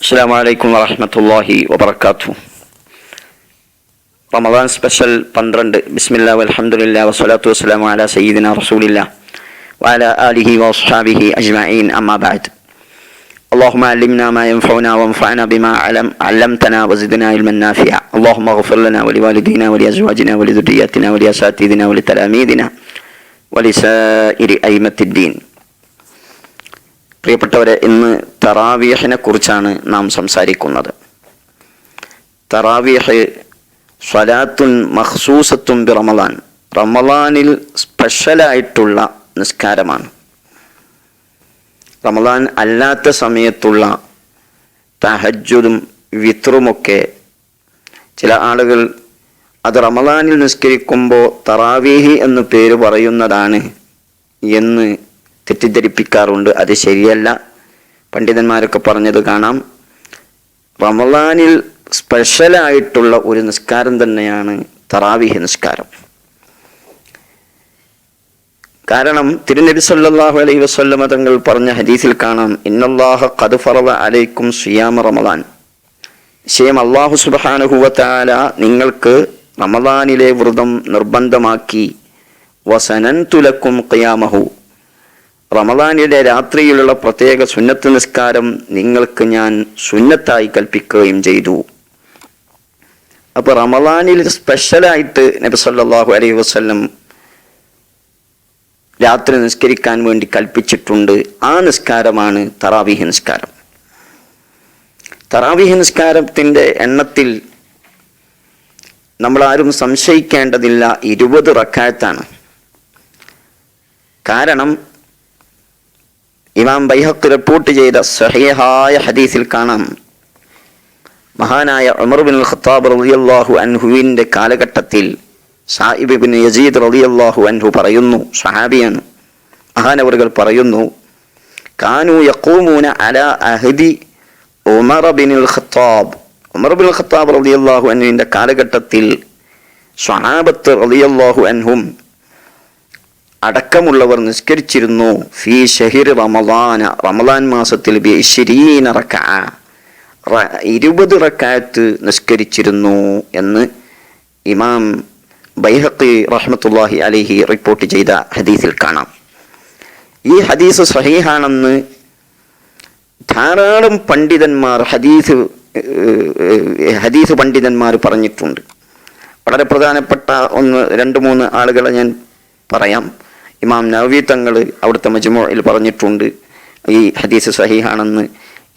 അസ്സാം വലൈക്കും വറഹമത്തല്ലാഹി വബർക്കാത്തു റമദാൻ സ്പെഷ്യൽ പന്ത്രണ്ട് ബിസ്മില്ലാ അലഹമുല്ല വസ്സലാത്തു വസ്സലാം അല സയ്യിദിന റസൂലില്ല وعلى آله وأصحابه أجمعين أما بعد اللهم علمنا ما ينفعنا وانفعنا بما علم علمتنا وزدنا علما نافعا اللهم اغفر لنا ولوالدينا ولأزواجنا ولذرياتنا ولأساتذتنا ولتلاميذنا ولسائر أئمة الدين പ്രിയപ്പെട്ടവരെ ഇന്ന് തറാവീഹിനെ കുറിച്ചാണ് നാം സംസാരിക്കുന്നത്. തറാവീഹ് സ്വലാത്തുൻ മഖ്സൂസത്തും ബി റമദാൻ. റമദാനിൽ സ്പെഷ്യലായിട്ടുള്ള നിസ്കാരമാണ്. റമദാൻ അല്ലാത്ത സമയത്തുള്ള തഹജ്ജുദും വിത്രുമൊക്കെ ചില ആളുകൾ അത് റമദാനിൽ നിസ്കരിക്കുമ്പോൾ തറാവീഹി എന്ന് പേര് പറയുന്നതാണ് എന്ന് തെറ്റിദ്ധരിപ്പിക്കാറുണ്ട്. അത് ശരിയല്ല. പണ്ഡിതന്മാരൊക്കെ പറഞ്ഞത് കാണാം. റമദാനിൽ സ്പെഷ്യലായിട്ടുള്ള ഒരു നിസ്കാരം തന്നെയാണ് തറാവിഹ് നിസ്കാരം. കാരണം തിരുനബി സല്ലാഹു അലൈഹി വസല്ലമ തങ്ങൾ പറഞ്ഞ ഹദീസിൽ കാണാം ഇന്നല്ലാഹ ഫറദ അലൈക്കും സിയാമ റമദാൻ നിശ്ചയം അള്ളാഹു സുബ്ഹാനഹു വതആല നിങ്ങൾക്ക് റമദാനിലെ വ്രതം നിർബന്ധമാക്കി വസനൻ തുലക്കും ഖിയാമഹു. റമദാനിലെ രാത്രിയിലുള്ള പ്രത്യേക സുന്നത്ത് നിസ്കാരം നിങ്ങൾക്ക് ഞാൻ സുന്നത്തായി കൽപ്പിക്കുകയും ചെയ്തു. അപ്പൊ റമദാനിൽ സ്പെഷ്യലായിട്ട് നബി സല്ലല്ലാഹു അലൈഹി വസല്ലം രാത്രി നിസ്കരിക്കാൻ വേണ്ടി കൽപ്പിച്ചിട്ടുണ്ട്. ആ നിസ്കാരമാണ് തറാവീഹ് നിസ്കാരം. തറാവീഹ് നിസ്കാരത്തിന്റെ എണ്ണത്തിൽ നമ്മളാരും സംശയിക്കേണ്ടതില്ല ഇരുപത് റക്കായത്താണ്. കാരണം ഇമാം ബൈഹക്ക് റിപ്പോർട്ട് ചെയ്ത സഹിഹായ ഹദീസിൽ കാണാം. മഹാനായ ഉമർ ബിൻ ഖത്താബ് റളിയല്ലാഹു അൻഹുവിന്റെ കാലഘട്ടത്തിൽ സാഹിബ് ബിൻ യസീദ് റളിയല്ലാഹു അൻഹു പറയുന്നു സഹാബിയാണ് മഹാനവറുകൾ പറയുന്നു കാനു യക്കൂമൂന അല അഹദി Umar bin Khattab Umar bin Khattab റളിയല്ലാഹു അൻഹുവിന്റെ കാലഘട്ടത്തിൽ സ്വഹാബത്ത് റളിയല്ലാഹു അൻഹും അടക്കമുള്ളവർ നിസ്കരിച്ചിരുന്നു. ഫി ഷഹിർ റമദാന റമദാൻ മാസത്തിൽ ബി ഇശ്രീന റക്അ. റ- ഇരുപത് റക്കായത്ത് നിസ്കരിച്ചിരുന്നു എന്ന് ഇമാം ബൈഹഖി റഹ്മത്തുല്ലാഹി അലിഹി റിപ്പോർട്ട് ചെയ്ത ഹദീസിൽ കാണാം. ഈ ഹദീസ് സഹീഹാണെന്ന് ധാരാളം പണ്ഡിതന്മാർ ഹദീസ് ഹദീസ് പണ്ഡിതന്മാർ പറഞ്ഞിട്ടുണ്ട്. വളരെ പ്രധാനപ്പെട്ട ഒന്ന് രണ്ട് മൂന്ന് ആളുകളെ ഞാൻ പറയാം. ഇമാം നവവി തങ്ങൾ അവിടുത്തെ മജ്മുഅയിൽ പറഞ്ഞിട്ടുണ്ട്. ഈ ഹദീസ് സഹീഹാണെന്ന്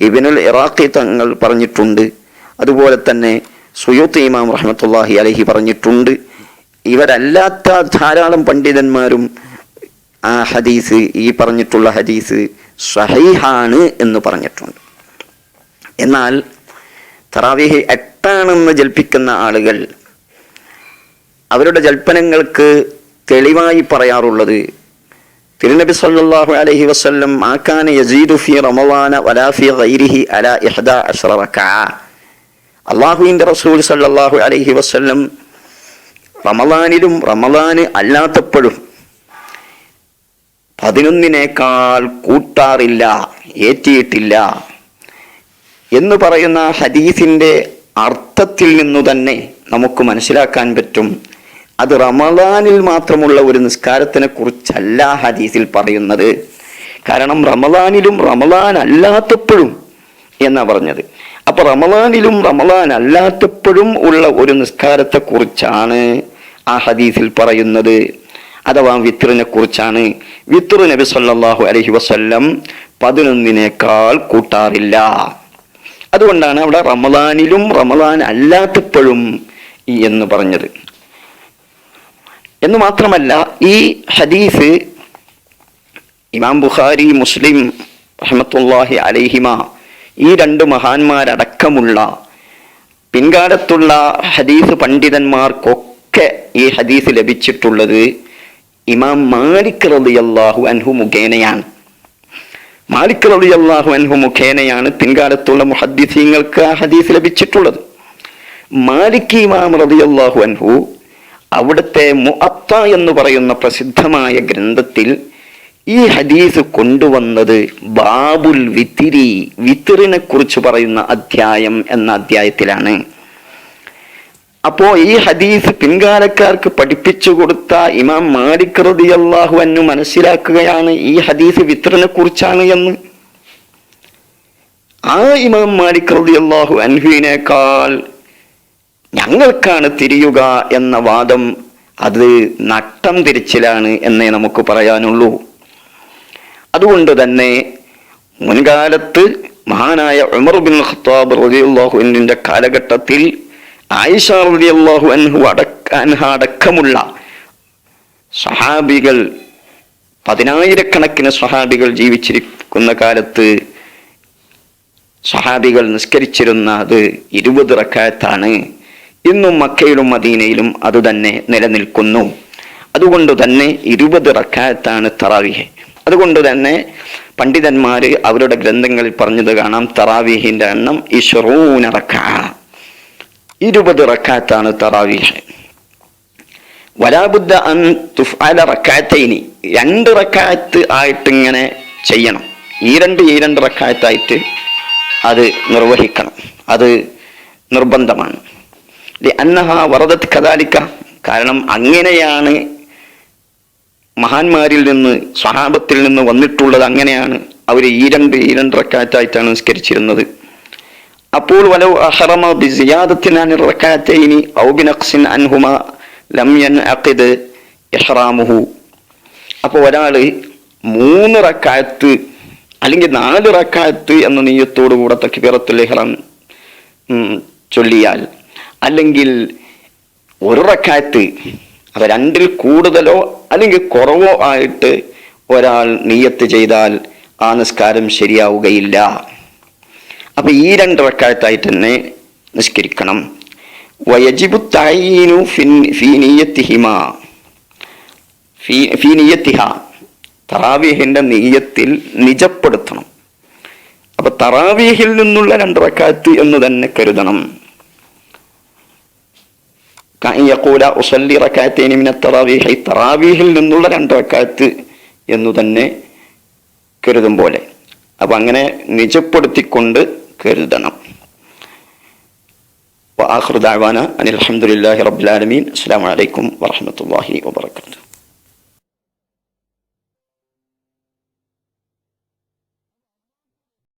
ഇബിനുൽ ഇറാഖി തങ്ങൾ പറഞ്ഞിട്ടുണ്ട്. അതുപോലെ തന്നെ സുയൂത്ത് ഇമാം റഹ്മത്തുള്ളാഹി അലഹി പറഞ്ഞിട്ടുണ്ട്. ഇവരല്ലാത്ത ധാരാളം പണ്ഡിതന്മാരും ആ ഹദീസ് ഈ പറഞ്ഞിട്ടുള്ള ഹദീസ് സഹീഹാണ് എന്ന് പറഞ്ഞിട്ടുണ്ട്. എന്നാൽ തറാവീഹ് എട്ടാണെന്ന് ജൽപ്പിക്കുന്ന ആളുകൾ അവരുടെ ജൽപ്പനങ്ങൾക്ക് തെളിവായി പറയാറുള്ളത്. തിരുനബി സല്ലാഹു അലഹി വസല്ലം ആക്കാന യസീദു ഫി റമളാന വലാ ഫി ഗൈരിഹി അലാ ഇഹ്ദാ അശ്റ റക്അ അള്ളാഹുവിന്റെ റസൂൽ സല്ലാഹു അലഹി വസ്ല്ലം റമദാനിലും റമദാന് അല്ലാത്തപ്പോഴും പതിനൊന്നിനേക്കാൾ കൂട്ടാറില്ല ഏറ്റിയിട്ടില്ല എന്ന് പറയുന്ന ഹദീസിന്റെ അർത്ഥത്തിൽ നിന്നു തന്നെ നമുക്ക് മനസ്സിലാക്കാൻ പറ്റും. അത് റമദാനിൽ മാത്രമുള്ള ഒരു നിസ്കാരത്തിനെ കുറിച്ചല്ല ഹദീസിൽ പറയുന്നത്. കാരണം റമദാനിലും റമദാൻ അല്ലാത്തപ്പോഴും എന്നാ പറഞ്ഞത്. അപ്പൊ റമദാനിലും റമദാൻ അല്ലാത്തപ്പോഴും ഉള്ള ഒരു നിസ്കാരത്തെ കുറിച്ചാണ് ആ ഹദീസിൽ പറയുന്നത്. അഥവാ വിത്രിനെ കുറിച്ചാണ് വിത്രു നബി സല്ലാഹു അലഹി വസ്ല്ലം പതിനൊന്നിനേക്കാൾ കൂട്ടാറില്ല. അതുകൊണ്ടാണ് അവിടെ റമദാനിലും റമദാൻ അല്ലാത്തപ്പോഴും എന്ന് പറഞ്ഞത്. എന്ന് മാത്രമല്ല ഈ ഹദീസ് ഇമാം ബുഖാരി മുസ്ലിം റഹ്മത്തുള്ളാഹി അലൈഹിമ ഈ രണ്ട് മഹാന്മാരടക്കമുള്ള പിൻകാലത്തുള്ള ഹദീസ് പണ്ഡിതന്മാർക്കൊക്കെ ഈ ഹദീസ് ലഭിച്ചിട്ടുള്ളത് ഇമാം മാലിക് റളിയല്ലാഹു അൻഹു മുഖേനയാണ്. മാലിക് റളിയല്ലാഹു അൻഹു മുഖേനയാണ് പിൻകാലത്തുള്ള മുഹദ്ദിസീങ്ങൾക്ക് ആ ഹദീസ് ലഭിച്ചിട്ടുള്ളത്. മാലിക് ഇമാം റളിയല്ലാഹു അൻഹു അവിടുത്തെ മുഅത്ത എന്ന് പറയുന്ന പ്രസിദ്ധമായ ഗ്രന്ഥത്തിൽ ഈ ഹദീസ് കൊണ്ടുവന്നത് ബാബുൽ വിത്തിരി വിത്തിറിനെ കുറിച്ച് പറയുന്ന അധ്യായം എന്ന അധ്യായത്തിലാണ്. അപ്പോ ഈ ഹദീസ് പിൻകാലക്കാർക്ക് പഠിപ്പിച്ചു കൊടുത്ത ഇമാം മാലിക് റളിയല്ലാഹു അൻഹു മനസ്സിലാക്കുകയാണ് ഈ ഹദീസ് വിത്തറിനെ കുറിച്ചാണ് എന്ന്. ആ ഇമാം മാലിക് റളിയല്ലാഹു അൻഹുവിനേക്കാൾ ഞങ്ങൾക്കാണ് തിരിയുക എന്ന വാദം അത് നട്ടം തിരിച്ചിലാണ് എന്നേ നമുക്ക് പറയാനുള്ളൂ. അതുകൊണ്ട് തന്നെ മുൻകാലത്ത് മഹാനായ ഉമർ ബിൻ ഖത്താബ് അൻഹുവിന്റെ കാലഘട്ടത്തിൽ ആയിഷ റളിയല്ലാഹു അൻഹു അടക്ക അൻഹ അടക്കമുള്ള സഹാബികൾ പതിനായിരക്കണക്കിന് സഹാബികൾ ജീവിച്ചിരിക്കുന്ന കാലത്ത് സഹാബികൾ നിസ്കരിച്ചിരുന്ന അത് ഇരുപത് റക്കായത്താണ്. ഇന്നും മക്കയിലും മദീനയിലും അതുതന്നെ നിലനിൽക്കുന്നു. അതുകൊണ്ട് തന്നെ ഇരുപത് റക്കായത്താണ് തറാവിഹ്. അതുകൊണ്ട് തന്നെ പണ്ഡിതന്മാർ അവരുടെ ഗ്രന്ഥങ്ങളിൽ പറഞ്ഞത് കാണാം തറാവീഹിന്റെ എണ്ണം ഇഷറൂന ഇരുപത് റക്കാത്താണ് തറാവീഹ്. വലാബുദ്ധ അൻ തുഫാല റക്കാത്തൈനി രണ്ട് റക്കാത്ത് ആയിട്ട് ഇങ്ങനെ ചെയ്യണം. ഈ രണ്ട് ഈ രണ്ട് റക്കാത്തായിട്ട് അത് നിർവഹിക്കണം. അത് നിർബന്ധമാണ്. അന്നഹ വറദത്ത് കഥാലിക്ക കാരണം അങ്ങനെയാണ് മഹാന്മാരിൽ നിന്ന് സ്വഹാബത്തിൽ നിന്ന് വന്നിട്ടുള്ളത് അങ്ങനെയാണ്. അവർ ഈ രണ്ട് ഈ രണ്ട് റക്കാറ്റായിട്ടാണ് നിസ്കരിച്ചിരുന്നത്. അപ്പോൾ വലവ് അഹറമ ബി സിയാദത്തിനാൻ റക്കാറ്റൈനി ഔ ബിനഖ്സിൻ അൻഹുമ ലം യൻഅഖിദ് ഇഹ്റാമുഹു. അപ്പോൾ ഒരാൾ മൂന്ന് റക്കായത്ത് അല്ലെങ്കിൽ നാല് റക്കായത്ത് എന്ന നെയ്യത്തോടു കൂടെ തക്ബീറത്തുൽ ഇഹ്റാം ചൊല്ലിയാൽ അല്ലെങ്കിൽ ഒരു റക്കായത്ത് അവ രണ്ടിൽ കൂടുതലോ അല്ലെങ്കിൽ കുറവോ ആയിട്ട് ഒരാൾ നീയത്ത് ചെയ്താൽ ആ നിസ്കാരം ശരിയാവുകയില്ല. അപ്പൊ ഈ രണ്ട് റക്കായത്തായിട്ട് തന്നെ നിസ്കരിക്കണം. വയജിബു തഈനു ഫിൻ- ഫീനീയത്തിഹ തറാവീഹിന്റെ നീയത്തിൽ നിജപ്പെടുത്തണം. അപ്പൊ തറാവീഹിൽ നിന്നുള്ള രണ്ട് റക്കാത്ത് എന്ന് തന്നെ കരുതണം. കഅൻ യഖൂല ഉസല്ലി റക്അത്തൈനി മിന തറാവീഹി തറാവീഹിൽ നിന്നുള്ള രണ്ട് റക്അത്ത് എന്നു തന്നെ കരുതും പോലെ അപ്പൊ അങ്ങനെ നിജപ്പെടുത്തിക്കൊണ്ട് കരുതണം وآخر دعوانا أن الحمد لله رب العالمين السلام عليكم ورحمة الله وبركاته